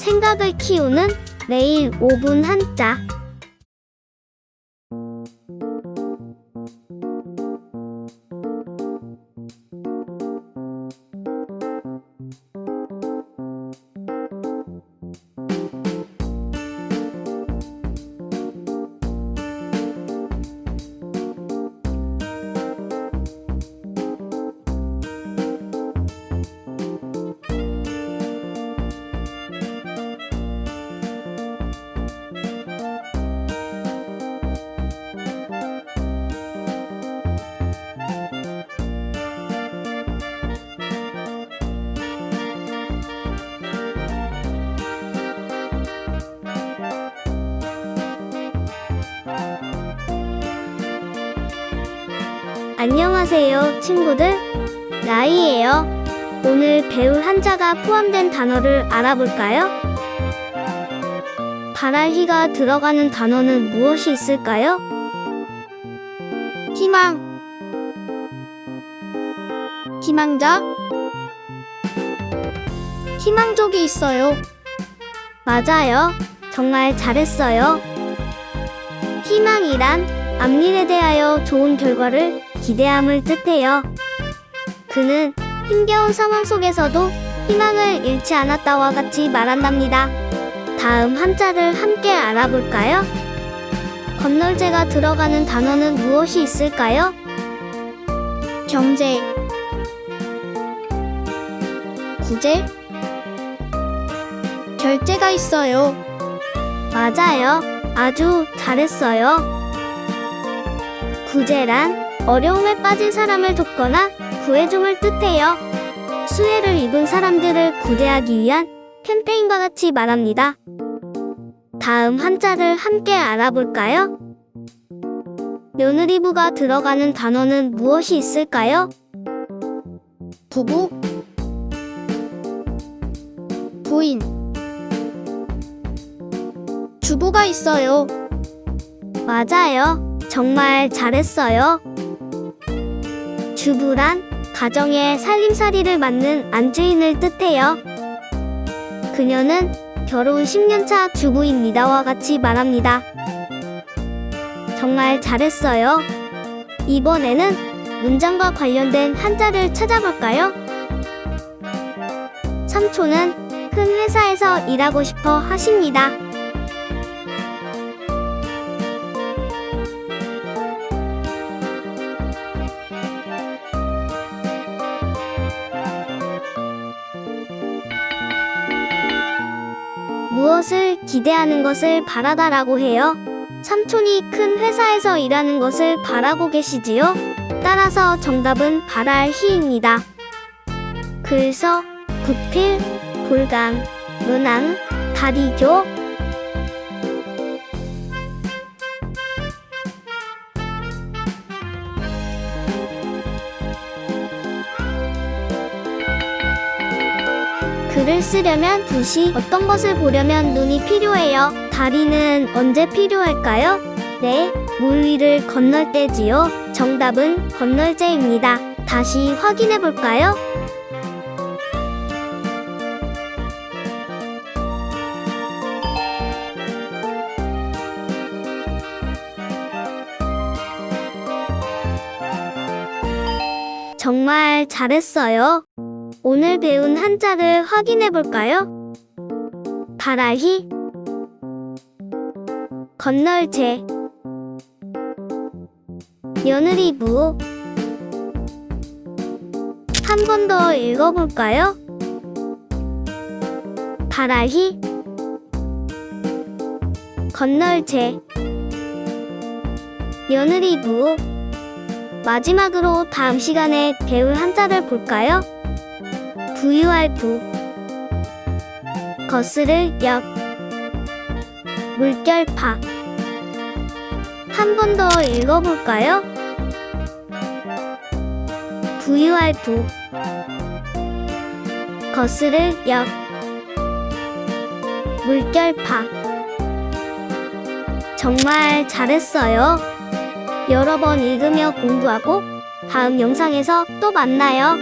생각을 키우는 매일 5분 한자. 안녕하세요, 친구들. 나이예요. 오늘 배울 한자가 포함된 단어를 알아볼까요? 바랄희가 들어가는 단어는 무엇이 있을까요? 희망, 희망자, 희망족이 있어요. 맞아요. 정말 잘했어요. 희망이란 앞일에 대하여 좋은 결과를 기대함을 뜻해요. 그는 힘겨운 상황 속에서도 희망을 잃지 않았다와 같이 말한답니다. 다음 한자를 함께 알아볼까요? 건널제가 들어가는 단어는 무엇이 있을까요? 경제, 구제, 결제가 있어요. 맞아요. 아주 잘했어요. 구제란 어려움에 빠진 사람을 돕거나 구해줌을 뜻해요. 수혜를 입은 사람들을 구제하기 위한 캠페인과 같이 말합니다. 다음 한자를 함께 알아볼까요? 며느리부가 들어가는 단어는 무엇이 있을까요? 부부, 부인, 주부가 있어요. 맞아요. 정말 잘했어요. 주부란 가정의 살림살이를 맡는 안주인을 뜻해요. 그녀는 결혼 10년차 주부입니다와 같이 말합니다. 정말 잘했어요. 이번에는 문장과 관련된 한자를 찾아볼까요? 삼촌은 큰 회사에서 일하고 싶어 하십니다. 무엇을 기대하는 것을 바라다라고 해요. 삼촌이 큰 회사에서 일하는 것을 바라고 계시지요? 따라서 정답은 바랄 희입니다. 글서, 구필, 볼강, 문항, 다리교, 글을 쓰려면 붓이 어떤 것을 보려면 눈이 필요해요. 다리는 언제 필요할까요? 네, 물 위를 건널 때지요. 정답은 건널제입니다. 다시 확인해 볼까요? 정말 잘했어요. 오늘 배운 한자를 확인해 볼까요? 바라히 건널제 며느리부 한번 더 읽어볼까요? 바라히 건널제 며느리부 마지막으로 다음 시간에 배울 한자를 볼까요? 부유할 부 거스를 역 물결파 한 번 더 읽어볼까요? 부유할 부 거스를 역 물결파 정말 잘했어요. 여러 번 읽으며 공부하고 다음 영상에서 또 만나요.